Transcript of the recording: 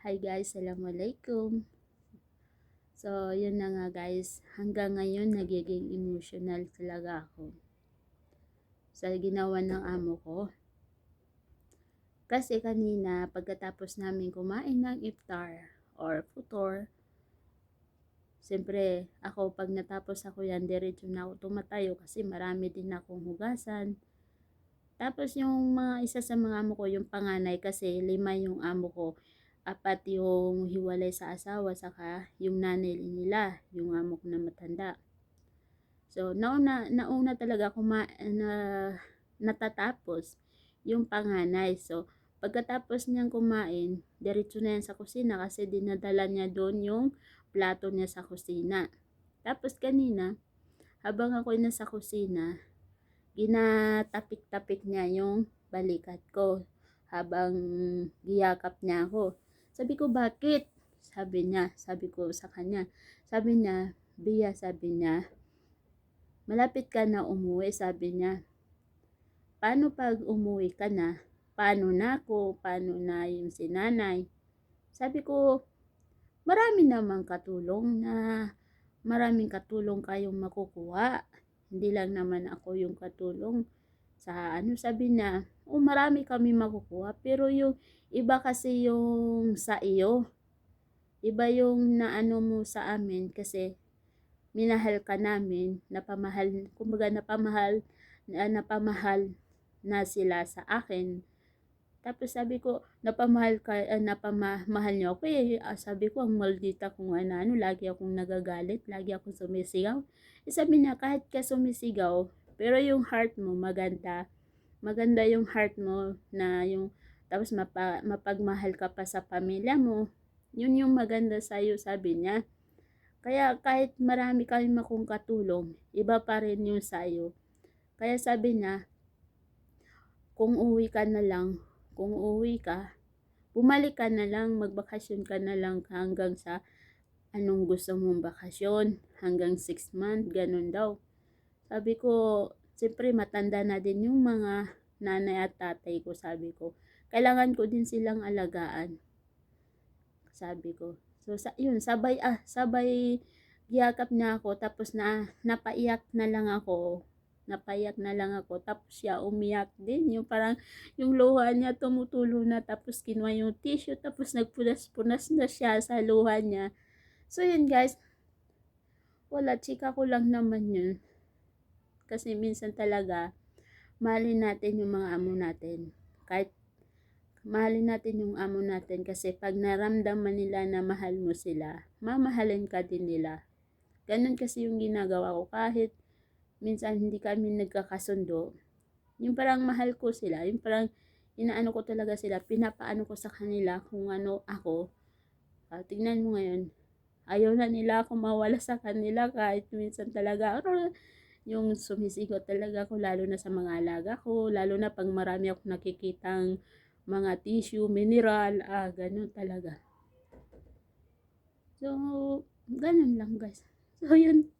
Hi guys, Assalamualaikum. So, yun na nga guys. Hanggang ngayon, nagiging emotional talaga ako. Sa ginawa ng amo ko. Kasi kanina, pagkatapos namin kumain ng iftar or futor, Siyempre, ako pag natapos ako yan, diretso na ako tumatayo kasi marami din akong hugasan. Tapos yung mga isa sa mga amo ko, yung panganay kasi lima yung amo ko apat yung hiwalay sa asawa saka yung nanay nila, yung amo ko na matanda. So, nauna, nauna talaga kuma, na, natatapos yung panganay. So, pagkatapos niyang kumain, diretso na yan sa kusina kasi dinadala niya doon yung plato niya sa kusina. Tapos kanina, habang ako nasa kusina, ginatapik-tapik niya yung balikat ko habang giyakap niya ako. Sabi ko, bakit? Sabi niya, sabi ko sa kanya. Sabi niya, Bia, sabi niya, malapit ka na umuwi, sabi niya. Paano pag umuwi ka na? Paano na ako? Paano na yung sinanay? Sabi ko, marami namang katulong na maraming katulong kayong makukuha. Hindi lang naman ako yung katulong sa ano sabi niya, oh marami kami makukuha pero yung iba kasi yung sa iyo. Iba yung naano mo sa amin kasi minahal ka namin, napamahal, kumbaga napamahal, na, napamahal na sila sa akin. Tapos sabi ko, napamahal ka, uh, napamahal niyo ako eh. Uh, sabi ko, ang maldita kung ano, ano, lagi akong nagagalit, lagi akong sumisigaw. Eh, sabi niya, kahit ka sumisigaw, pero yung heart mo maganda, maganda yung heart mo na yung, tapos mapa, mapagmahal ka pa sa pamilya mo, yun yung maganda sa'yo, sabi niya. Kaya kahit marami kami makong katulong, iba pa rin yung sa'yo. Kaya sabi niya, kung uwi ka na lang, kung uuwi ka, bumalik ka na lang, magbakasyon ka na lang hanggang sa anong gusto mong bakasyon, hanggang 6 month, ganun daw. Sabi ko, siyempre matanda na din yung mga nanay at tatay ko, sabi ko. Kailangan ko din silang alagaan. Sabi ko. So, sa, yun, sabay, ah, sabay, giyakap niya ako, tapos na, napaiyak na lang ako, napayak na lang ako. Tapos siya umiyak din. Yung parang yung luha niya tumutulo na. Tapos kinuha yung tissue. Tapos nagpunas-punas na siya sa luha niya. So yun guys. Wala, chika ko lang naman yun. Kasi minsan talaga, mahalin natin yung mga amo natin. Kahit mahalin natin yung amo natin kasi pag naramdaman nila na mahal mo sila, mamahalin ka din nila. Ganun kasi yung ginagawa ko kahit minsan hindi kami nagkakasundo. Yung parang mahal ko sila, yung parang inaano ko talaga sila, pinapaano ko sa kanila kung ano ako. Uh, tingnan mo ngayon, ayaw na nila ako mawala sa kanila kahit minsan talaga, yung sumisigot talaga ako, lalo na sa mga alaga ko, lalo na pag marami ako nakikitang mga tissue, mineral, ah, ganun talaga. So, ganun lang guys. So, yun.